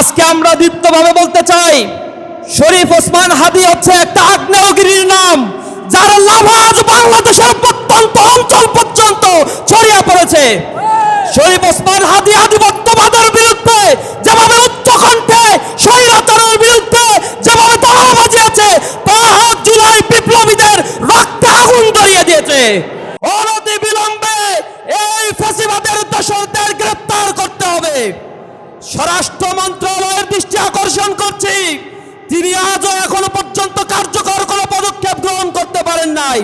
আজকে আমরা দীপ্তভাবে বলতে চাই, শরীফ ওসমান হাদি হচ্ছে একটা আগ্নেয়গিরির নাম, যার লাভাজ বাংলাদেশের প্রত্যন্ত অঞ্চল পর্যন্ত ছড়িয়ে পড়েছে। শরীফ ওসমান হাদি আধিপত্যবাদের বিরুদ্ধে যেভাবে উচ্চকণ্ঠে স্বৈরাচারের বিরুদ্ধে যেভাবে তারা বাজিয়েছে পাহাড় জুলাই বিপ্লবীদের রক্তে আগুন ধরিয়ে দিয়েছে অনতি বিলম্বে এই ফ্যাসিবাদের দোষরদের গ্রেপ্তার করতে হবে স্বরাষ্ট্র মন্ত্রণালয়ের দৃষ্টি আকর্ষণ করছি তিনি আজও এখনও পর্যন্ত কার্যকর কোনো পদক্ষেপ গ্রহণ করতে পারেন নাই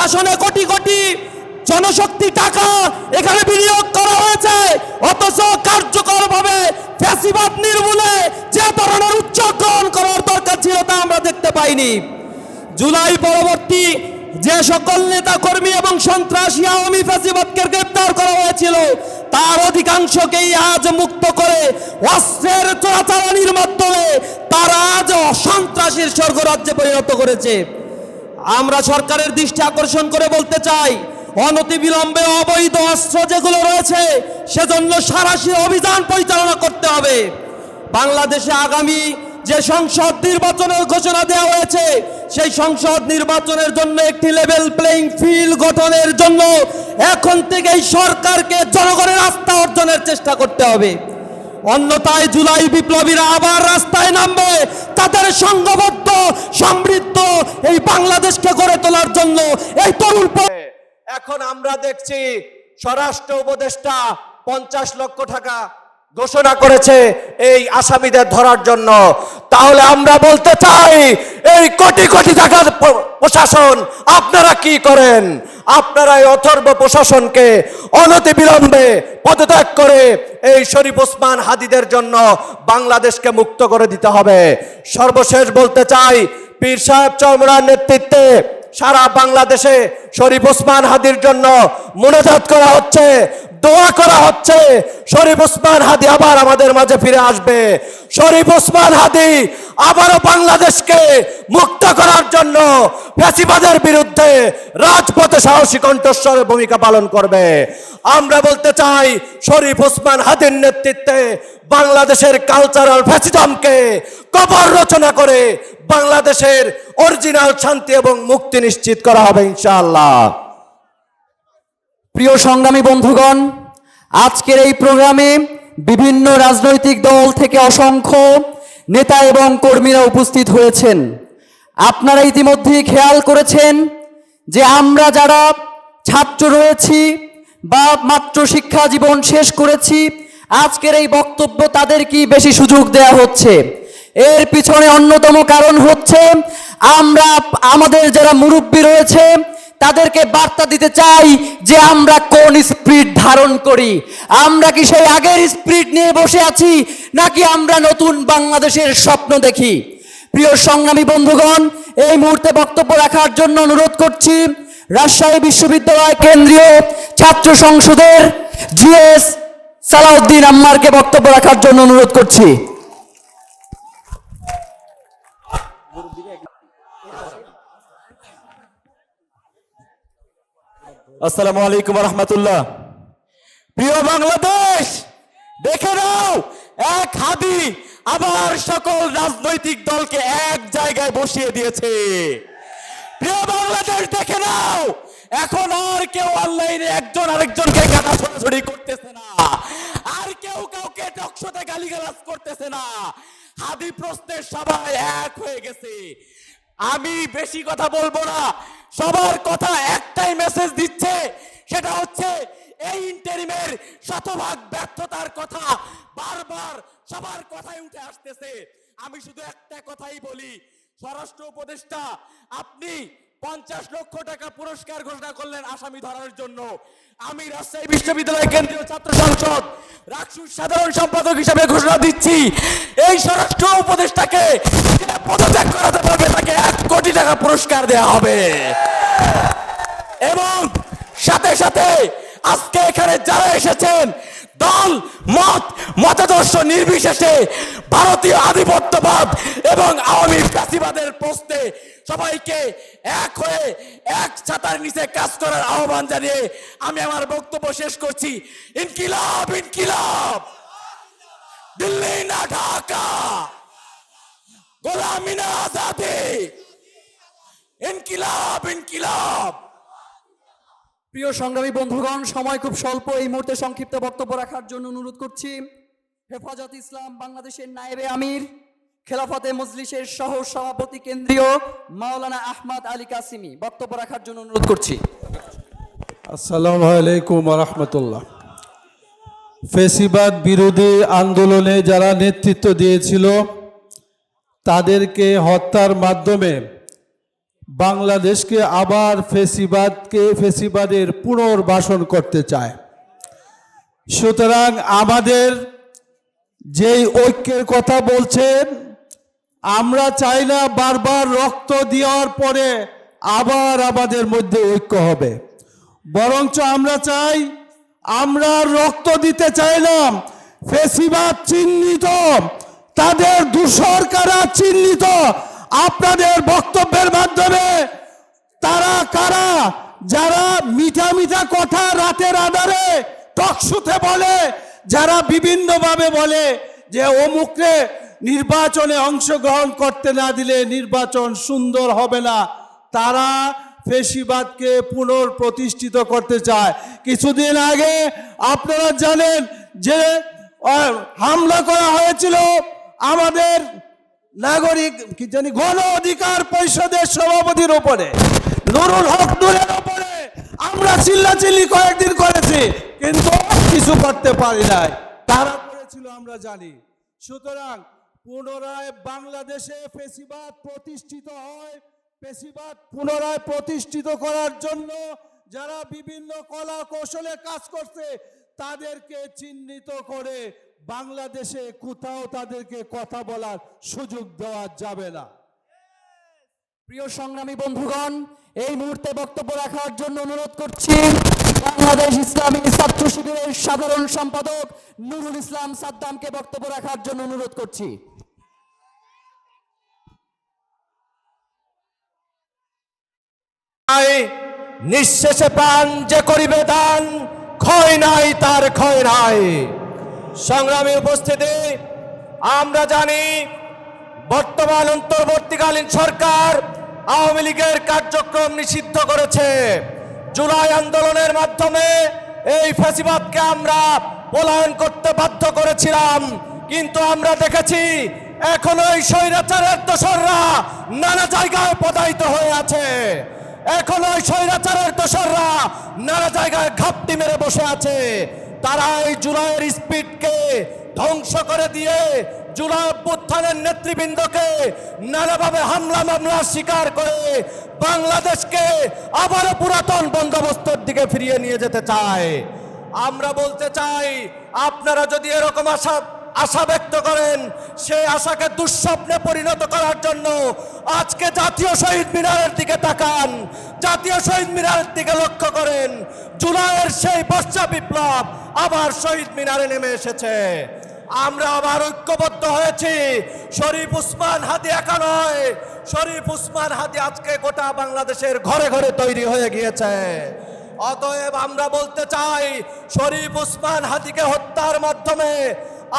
প্রশাসনে কোটি কোটি জনশক্তি টাকা এখানে বিনিয়োগ করা হয়েছে। অথচ কার্যকরভাবে ফ্যাসিবাদ নির্মূলে যে ধরনের উচ্চারণ গ্রহণ করার দরকার ছিল তা আমরা দেখতে পাইনি। জুলাই পরবর্তী যে সকল নেতা কর্মী এবং সন্ত্রাসী আওয়ামী ফ্যাসিবাদকে গ্রেপ্তার করা হয়েছিল, তার অধিকাংশকেই আজ মুক্ত করে অস্ত্রের চোরাচালানির মাধ্যমে তারা আজ সন্ত্রাসীর স্বর্গরাজ্যে পরিণত করেছে। আমরা সরকারের দৃষ্টি আকর্ষণ করে বলতে চাই অনতি বিলম্বে অবৈধ অস্ত্র যেগুলো রয়েছে, সেজন্য সারাশি অভিযান পরিচালনা করতে হবে। বাংলাদেশে আগামী যে সংসদ নির্বাচনের ঘোষণা দেওয়া হয়েছে, সেই সংসদ নির্বাচনের জন্য একটি লেভেল প্লেইং ফিল্ড গঠনের জন্য এখন থেকেই সরকারকে জনগণের আস্থা অর্জনের চেষ্টা করতে হবে। অন্যথায় জুলাই বিপ্লবীরা আবার রাস্তায় নামবে। তাদের সংঘবদ্ধ, সমৃদ্ধ এই বাংলাদেশকে গড়ে তোলার জন্য এই তরুণ এখন আমরা দেখছি স্বরাষ্ট্র উপদেষ্টা পঞ্চাশ লক্ষ টাকা ঘোষণা করেছে এই আসামিদের ধরার জন্য। তাহলে আমরা বলতে চাই, এই কোটি কোটি টাকার প্রশাসন, আপনারা কি করেন? আপনারা এই অথর্ব প্রশাসনকে অনতি বিলম্বে পদত্যাগ করে এই শরীফ ওসমান হাদিদের জন্য বাংলাদেশকে মুক্ত করে দিতে হবে। সর্বশেষ বলতে চাই, পীর সাহেব চরমরার নেতৃত্বে সারা বাংলাদেশে শরীফ ওসমান হাদির জন্য মনোজাত করা হচ্ছে, দোয়া করা হচ্ছে। শরীফ ওসমান হাদি আবার আমাদের মাঝে ফিরে আসবে। শরীফ ওসমান হাদি আবারও বাংলাদেশকে মুক্ত করার জন্য ফ্যাসিবাদের বিরুদ্ধে রাজপথে সাহসী কণ্ঠস্বরের ভূমিকা পালন করবে। আমরা বলতে চাই, শরীফ ওসমান হাদির নেতৃত্বে বাংলাদেশের কালচারাল ফ্যাসিজমকে কবর রচনা করে বাংলাদেশের অরিজিনাল শান্তি এবং মুক্তি নিশ্চিত করা হবে ইনশাআল্লাহ। প্রিয় সংগ্রামী বন্ধুগণ, আজকের এই প্রোগ্রামে বিভিন্ন রাজনৈতিক দল থেকে অসংখ্য নেতা এবং কর্মীরা উপস্থিত হয়েছেন। আপনারা ইতিমধ্যেই খেয়াল করেছেন যে আমরা যারা ছাত্র রয়েছি বা মাত্র শিক্ষা জীবন শেষ করেছি, আজকের এই বক্তব্য তাদেরকেই বেশি সুযোগ দেয়া হচ্ছে। এর পিছনে অন্যতম কারণ হচ্ছে আমরা, আমাদের যারা মুরব্বী রয়েছে, তাদেরকে বার্তা দিতে চাই যে আমরা কোন স্পিরিট ধারণ করি। আমরা কি সেই আগের স্পিরিট নিয়ে বসে আছি, নাকি আমরা নতুন বাংলাদেশের স্বপ্ন দেখি? প্রিয় সংগ্রামী বন্ধুগণ, এই মুহূর্তে বক্তব্য রাখার জন্য অনুরোধ করছি, রাজশাহী বিশ্ববিদ্যালয় কেন্দ্রীয় ছাত্র সংসদের জিএস সালাউদ্দিন আম্মারকে বক্তব্য রাখার জন্য অনুরোধ করছি। আসসালামু আলাইকুম রহমতুল্লাহ প্রিয় বাংলাদেশ, দেখে নাও, এক হাদি আবার সকল রাজনৈতিক দলকে এক জায়গায় বসিয়ে দিয়েছে। প্রিয় বাংলাদেশ, দেখে নাও, এখন আর কেউ অনলাইনে একজন আরেকজনকে গাটা ছোড়াছড়ি করতেছে না। আর কেউ কাউকে টকশোতে গালিগালাজ করতেছে না। হাদি প্রশ্নের সবাই এক হয়ে গেছে। আমি বেশি কথা বলব না। সবার কথা একটাই মেসেজ দিচ্ছে, সেটা হচ্ছে এই ইন্টারিমের শতভাগ ব্যর্থতার কথা বারবার সবার কথাই উঠে আসতেছে। আমি শুধু একটা কথাই বলি, স্বরাষ্ট্র উপদেষ্টা, আপনি পঞ্চাশ লক্ষ টাকা পুরস্কার ঘোষণা করলেন আসামি ধরার জন্য। আমি রাজশাহী বিশ্ববিদ্যালয় কেন্দ্রীয় ছাত্র সংসদ রাকসুর সাধারণ সম্পাদক হিসেবে ঘোষণা দিচ্ছি, এই স্বরাষ্ট্র উপদেষ্টাকে পদত্যাগ করাতে পারবে তাকে এক কোটি টাকা পুরস্কার দেওয়া হবে। এবং সাথে সাথে আজকে এখানে যারা এসেছেন, দল, মত, মতাদর্শ নির্বিশেষে ভারতীয় আধিপত্যবাদ এবং আওয়ামী ফ্যাসিবাদের প্রশ্নে সবাইকে এক হয়ে এক ছাতার নিচে কাজ করার আহ্বান জানিয়ে আমি আমার বক্তব্য শেষ করছি। ইনকিলাব ইনকিলাব। দিল্লি না ঢাকা। গোলামি না আজাদি। ইনকিলাব ইনকিলাব। প্রিয় সংগ্রামী বন্ধুগণ, সময় খুব স্বল্প। এই মুহূর্তে সংক্ষিপ্ত বক্তব্য রাখার জন্য অনুরোধ করছি। হেফাজত ইসলাম, বাংলাদেশের নায়েবে আমির। খেলাফতে মজলিসের সহ সভাপতি কেন্দ্রীয় মাওলানা আহমদ আলী কাসিমি বক্তব্য রাখার জন্য অনুরোধ করছি। আসসালামু আলাইকুম রহমতুল্লাহ। ফেসিবাদ বিরোধী আন্দোলনে যারা নেতৃত্ব দিয়েছিল, তাদেরকে হত্যার মাধ্যমে বাংলাদেশকে আবার ফেসিবাদকে, ফেসিবাদের পুনর্বাসন করতে চায়। সুতরাং আমাদের যেই ঐক্যের কথা বলছেন আমরা চাই না বারবার রক্ত দেওয়ার পরে আবার আমাদের মধ্যে ঐক্য হবে। বরঞ্চ আমরা চাই, আমরা রক্ত দিতে চাইলাম ফেসিবাদ চিহ্নিত, তাদের দূষর কারা চিহ্নিত। আপনাদের বক্তব্যের মাধ্যমে তারা কারা, যারা মিঠা মিঠা কথা রাতের আধারে টকশুতে বলে, যারা বিভিন্নভাবে বলে যে অমুকরে নির্বাচনে অংশগ্রহণ করতে না দিলে নির্বাচন সুন্দর হবে না। তারা ফেসিবাদকে পুনঃপ্রতিষ্ঠিত করতে চায়। কিছুদিন আগে আপনারা জানেন যে হামলা করা হয়েছিল আমাদের নাগরিক, কি জানি, গণ অধিকার পরিষদের সভাপতির উপরে। নুরুল হক নুরের উপরে। আমরা চিল্লাচিল্লি কয়েকদিন করেছি, কিন্তু কিছু করতে পারি নাই। তারা করেছিল, আমরা জানি। সুতরাং পুনরায় বাংলাদেশে ফেসিবাদ প্রতিষ্ঠিত হয়। ফেসিবাদ পুনরায় প্রতিষ্ঠিত করার জন্য যারা বিভিন্ন কলা কৌশলে কাজ করছে, তাদেরকে চিহ্নিত করে বাংলাদেশে কোথাও তাদেরকে কথা বলার সুযোগ দেওয়া যাবে না। প্রিয় সংগ্রামী বন্ধুগণ, এই মুহূর্তে বক্তব্য রাখার জন্য অনুরোধ করছি, বাংলাদেশ ইসলামী ছাত্র শিবিরের সাধারণ সম্পাদক নুরুল ইসলাম সাদ্দামকে বক্তব্য রাখার জন্য অনুরোধ করছি। নিঃশেষে প্রাণ যে করিবে দান, ক্ষয় নাই, তার ক্ষয় নাই। সংগ্রামী উপস্থিতি, আমরা জানি বর্তমান অন্তর্বর্তীকালীন সরকার আওয়ামী লীগের কার্যক্রম নিষিদ্ধ করেছে। জুলাই আন্দোলনের মাধ্যমে এই ফ্যাসিবাদকে আমরা পলায়ন করতে বাধ্য করেছিলাম। কিন্তু আমরা দেখেছি, এখনও এই স্বৈরাচারের দোসররা নানা জায়গায় পদায়িত হয়ে আছে। এখন ওই স্বৈরাচারের দোসররা নানা জায়গায় ঘাপটি মেরে বসে আছে। তারা এই জুলাইয়ের স্পিডকে ধ্বংস করে দিয়ে জুলাই অভ্যুত্থানের নেতৃবৃন্দকে নানাভাবে হামলা মামলার শিকার করে বাংলাদেশকে আবারও পুরাতন বন্দোবস্তর দিকে ফিরিয়ে নিয়ে যেতে চায়। আমরা বলতে চাই, আপনারা যদি এরকম আশা আশা ব্যক্ত করেন, সেই আশাকে দুঃস্বপ্নে পরিণত করার জন্য আজকে জাতীয় শহীদ মিনারের দিকে তাকান। জাতীয় শহীদ মিনারের দিকে লক্ষ্য করেন, জুলাইয়ের সেই বর্ষা বিপ্লব আবার শহীদ মিনারে নেমে এসেছে। আমরা আবার ঐক্যবদ্ধ হয়েছি। শরীফ উসমান হাদি একা নয়, শরীফ উসমান হাদি আজকে গোটা বাংলাদেশের ঘরে ঘরে তৈরি হয়ে গিয়েছে। অতএব আমরা বলতে চাই, শরীফ উসমান হাদিকে হত্যার মাধ্যমে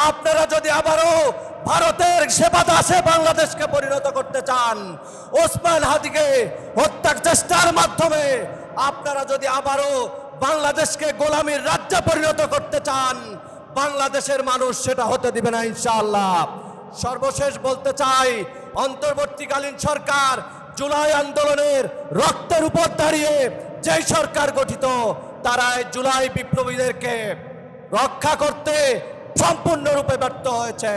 আপনারা যদি আবারও ভারতের সেবা দাসে বাংলাদেশকে পরিণত করতে চান, ওসমান হাদিকে হত্যার চেষ্টার মাধ্যমে আপনারা যদি আবারও বাংলাদেশকে গোলামীর রাজ্যে পরিণত করতে চান, বাংলাদেশের মানুষ সেটা হতে দিবে না ইনশাআল্লাহ। সর্বশেষ বলতে চাই, অন্তর্বর্তীকালীন সরকার জুলাই আন্দোলনের রক্তের উপর দাঁড়িয়ে যে সরকার গঠিত তারা এই জুলাই বিপ্লবীদেরকে রক্ষা করতে সম্পূর্ণরূপে ব্যর্থ হয়েছে।